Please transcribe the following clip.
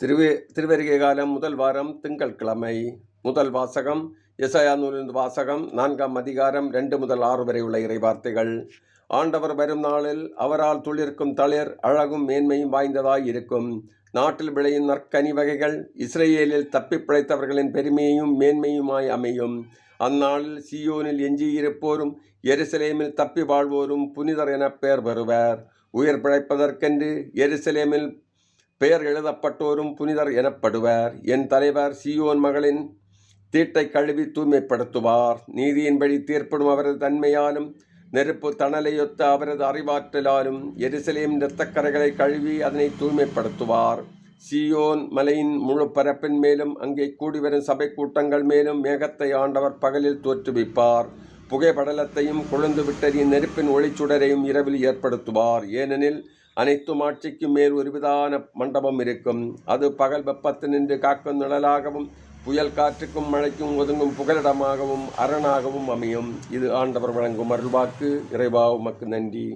திருவே திருவருகை காலம் முதல் வாரம் திங்கட்கிழமை. முதல் வாசகம் எசையா நூலின் வாசகம் நான்காம் அதிகாரம் ரெண்டு முதல் ஆறு வரை உள்ள இறை வார்த்தைகள். ஆண்டவர் வரும் நாளில் அவரால் துளிர்க்கும் தளிர் அழகும் மேன்மையும் வாய்ந்ததாய் இருக்கும். நாட்டில் விளையும் நற்கனி வகைகள் இஸ்ரேலில் தப்பி பிழைத்தவர்களின் பெருமையும் மேன்மையுமாய் அமையும். அந்நாளில் சியோனில் எஞ்சியிருப்போரும் எருசலேமில் தப்பி வாழ்வோரும் புனிதர் என பெயர் பெறுவர். உயிர் பிழைப்பதற்கென்று எருசலேமில் பெயர் எழுதப்பட்டோரும் புனிதர் எனப்படுவர். என் தலைவர் சியோன் மகளின் தீட்டை கழுவி தூய்மைப்படுத்துவார். நீதியின்படி தீர்ப்பிடும் அவரது தன்மையாலும் நெருப்பு தணலையொத்த அவரது அறிவாற்றலாலும் எருசலேம் இரத்தக்கரைகளை கழுவி அதனை தூய்மைப்படுத்துவார். சியோன் மலையின் முழு பரப்பின் மேலும் அங்கே கூடிவரும் சபை கூட்டங்கள் மேலும் மேகத்தை ஆண்டவர் பகலில் தோற்றுவிப்பார். புகைப்படலத்தையும் குழந்து விட்டறியும் நெருப்பின் ஒளிச்சுடரையும் இரவில் ஏற்படுத்துவார். ஏனெனில் அனைத்தும் ஆட்சிக்கு மேல் ஒரு விதான மண்டபம் இருக்கும். அது பகல் வெப்பத்து நின்று காக்கும் நிழலாகவும் புயல் காற்றுக்கும் மழைக்கும் ஒதுங்கும் புகலிடமாகவும் அரணாகவும் அமையும். இது ஆண்டவர் வழங்கும் அருள்வாக்கு. இறைவா உமக்கு நன்றி.